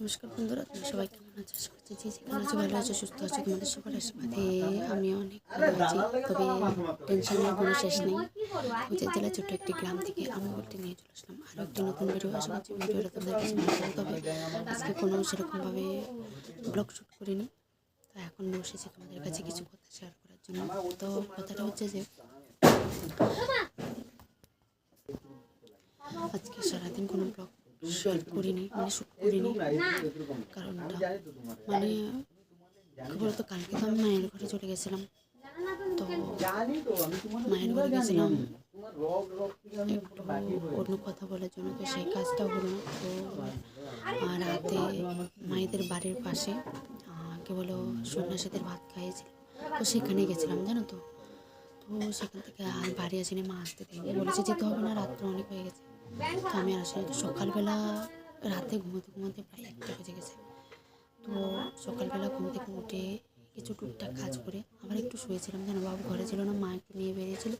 নমস্কার বন্ধুরা, তোমরা সবাই কেমন আছো? করছি যে যেখানে আছো ভালো আছো, সুস্থ আছো, তোমাদের সবার আশীর্বাদে আমি অনেক ভালো আছি। তবে টেনশনের কোনো শেষ নেই। উচিত জেলা ছোট্ট একটি গ্রাম থেকে আমি বলতে নিয়ে চলে আসলাম। আরও একটি নতুন ভিডিও, আশা করছি ভিডিওটা তোমাদের কাছে ভালো তবে আজকে কোনো সেরকমভাবে ব্লগ শ্যুট করিনি, তো এখন বসেছি তোমাদের কাছে কিছু কথা শেয়ার করার জন্য। তো কথাটা হচ্ছে যে, আজকে সারাদিন কোনো ব্লগ শেয়ার করিনি মানে শ্যুট করিনি। কারণটা মানে কি বলতো, কালকে তো আমি মায়ের ঘরে চলে গেছিলাম। তো মায়ের ঘরে গেছিলাম। অন্য কথা বলার জন্য তো সেই কাজটা হলো না। তো রাতে মায়েদের বাড়ির পাশে কি বলো, সন্ন্যাসীদের ভাত খাইয়েছিল। তো সেখানে গেছিলাম, জানো তো? তো সেখান থেকে আর বাড়ি আসিনি, মা আসতে দেয়নি। বলেছে যেতে হবে না, রাত্র অনেক হয়ে গেছে। তো আমি আসলে তো সকালবেলা রাতে ঘুমোতে ঘুমোতে প্রায় একটা বেজে গেছে। তো সকালবেলা ঘুম থেকে উঠে কিছু টুকটাক কাজ করে আবার একটু শুয়েছিলাম। যেন বাবু ঘরে ছিল না মা একটু নিয়ে বেরিয়েছিল।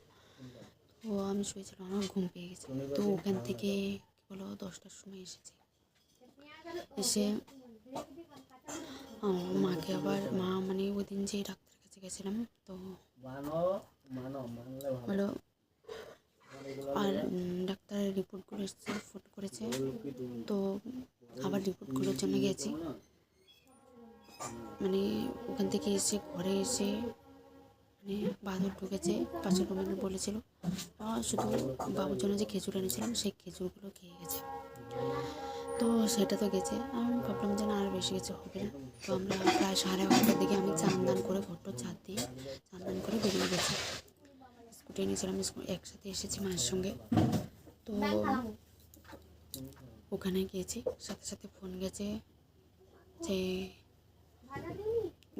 তো আমি শুয়েছিলাম আমার ঘুম পেয়ে গেছে। তো ওখান থেকে কী বলো দশটার সময় এসেছি। এসে মাকে আবার মা মানে ওই দিন যে ডাক্তারের কাছে গেছিলাম তো হলো আর উম, ডাক্তারের রিপোর্টগুলো এসেছে ফোন তো আবার রিপোর্টগুলোর জন্য গেছি। মানে ওখান থেকে এসে ঘরে এসে মানে বাঁদর ঢুকেছে, পাশের রুমে বলেছিল শুধু বাবুর জন্য যে খেজুর এনেছিলাম, সেই খেজুরগুলো খেয়ে গেছে। তো সেটা তো গেছে। আমি ভাবলাম যে আর বেশি কিছু হবে না। তো আমরা প্রায় সাড়ে এগারোটার দিকে আমি চান দান করে ঘরটা ছাদ দিয়ে চান দান করে বেরিয়ে গেছি। স্কুটি স্কু- একসাথে এসেছি মায়ের সঙ্গে। তো ওখানে গিয়েছি, সাথে সাথে ফোন গেছে যে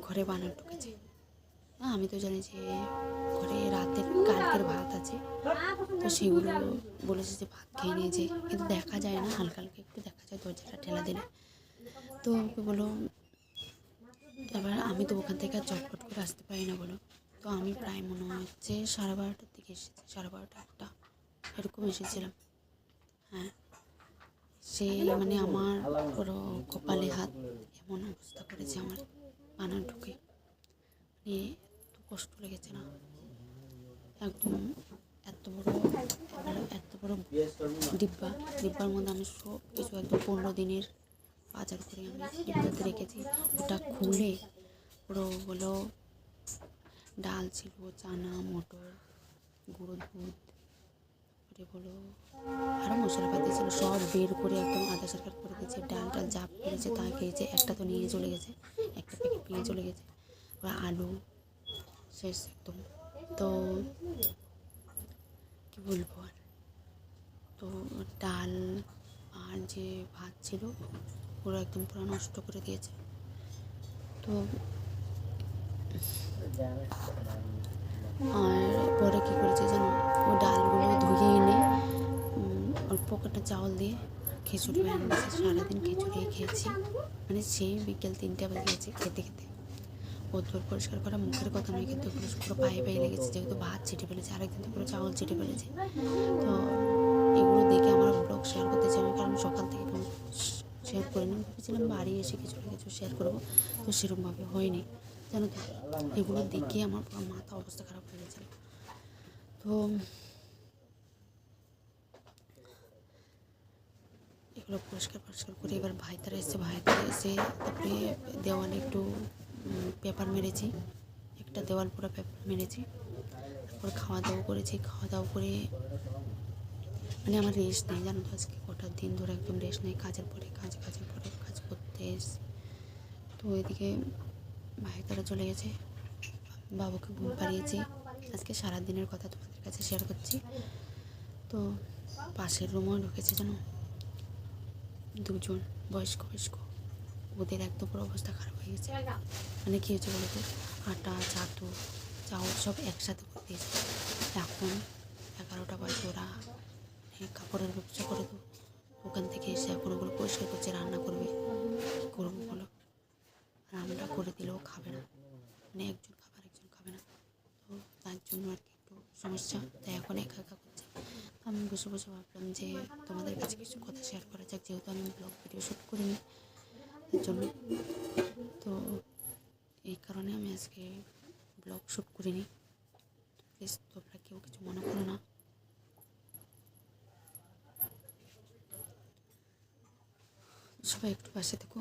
ঘরে বানর ঢুকেছে। না আমি তো জানি যে ঘরে রাতের কালকের ভাত আছে, তো সেগুলো বলেছে যে ভাত খেয়ে নিয়েছে, কিন্তু দেখা যায় না, হালকা হালকা একটু দেখা যায়, দরজাটা ঠেলা দিলে। তো ওকে বলো এবার আমি তো ওখান থেকে আর চটপট করে আসতে পারি না বলো। তো আমি প্রায় মনে হচ্ছে সাড়ে বারোটার দিকে এসেছি, সাড়ে বারোটা একটা এরকম এসেছিলাম। হ্যাঁ সে মানে আমার পুরো কপালে হাত এমন অবস্থা করেছে আমার পানা ঢুকে। মানে এত কষ্ট লেগেছে না। একদম এত বড় এত বড় ডিব্বা। ডিব্বার মধ্যে আমি সব কিছু একদম পনেরো দিনের বাজার করে আমি ডিব্বাতে রেখেছি। ওটা খুলে পুরো হলো ডাল ছিল, চানা, মটর, গুঁড়ো দুধ বলো। আরও মশলাপাতি ছিল, সব বের করে একদম আদা সরকার করে দিয়েছে, ডাল যা পেরেছে তা খেয়েছে, একটা তো নিয়ে চলে গেছে, একটা প্যাকেট নিয়ে চলে গেছে ওরা আলু, শেষ একদম। তো কী বলব আর? তো ডাল আর যে ভাত ছিল, পুরো একদম পুরো নষ্ট করে দিয়েছে। তো আর পরে কী করেছে জানো? ও ডালগুলো ধুয়ে এনে উম, অল্প কটা চাউল দিয়ে খিচুড়ি বানিয়েছে সারাদিন খিচুড়ি খেয়েছি। মানে সেই বিকেল তিনটে বেজে গেছে খেতে খেতে। ওদের পরিষ্কার করা মুখের কথা নয় কিন্তু পুরো পায়ে পায়ে লেগেছে যেহেতু ভাত ছিটে ফেলেছে আরেকদিন তো পুরো চাউল ছিটে ফেলেছে। তো এগুলো দেখে আমার ব্লগ শেয়ার করতে চাই কারণ সকাল থেকে কোনো শেয়ার করিনি ভেবেছিলাম বাড়ি এসে কিছু না কিছু শেয়ার করব তো সেরকমভাবে হয়নি। জানো তো এগুলো দেখে আমার পুরো মাথা অবস্থা খারাপ হয়ে গেছিল। তো এগুলো পরিষ্কার পরিষ্কার করে এবার ভাইতারা এসে ভাইতারা এসে তারপরে দেওয়ালে একটু পেপার মেরেছি। একটা দেওয়াল পুরো পেপার মেরেছি। তারপর খাওয়া দাওয়া করেছি। খাওয়া দাওয়া করে মানে আমার রেস্ট নেই, জানো তো আজকে কটা দিন ধরে একদম রেস্ট নেই। কাজের পরে কাজ, কাজের পরে কাজ করতে এসে তো ওইদিকে ভাই তারা চলে গেছে। বাবুকে ঘুম পাড়িয়েছি। আজকে সারা দিনের কথা তোমাদের কাছে শেয়ার করছি। তো পাশের রুমও ঢুকেছে, জানো? দুজন বয়স্ক বয়স্ক। ওদের একদম পুরো অবস্থা খারাপ হয়ে গেছে। মানে কী হয়েছে বলো তো? আটা চাটু চাউল সব একসাথে করে দিয়েছে। এখন এগারোটা বাজে ওরা কাপড়ের ব্যবসা করে তো ওখান থেকে এসে এখন ওগুলো পরিষ্কার করছে রান্না করবে। কী করব বলো? রান্না করে দিলেও খাবে না। মানে একজন খাবে একজন খাবে না। তো তার জন্য আর কি একটু সমস্যা। তাই এখন একা একা করছে। আমি বসে বসে ভাবলাম যে তোমাদের কাছে কিছু কথা শেয়ার করা যেহেতু আমি ব্লগ ভিডিও শ্যুট করিনি, এর জন্য। তো এই কারণে আমি আজকে ব্লগ শ্যুট করিনি। প্লিজ তোমরা কেউ কিছু মনে করো না। সবাই একটু পাশে থেকো।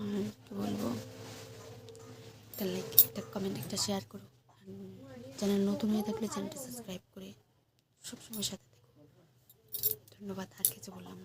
আর কী বলব? একটা লাইক একটা কমেন্ট একটা শেয়ার করো। চ্যানেল নতুন হয়ে থাকলে চ্যানেলটা সাবস্ক্রাইব করে সবসময় সাথে ধন্যবাদ আর কিছু বললাম।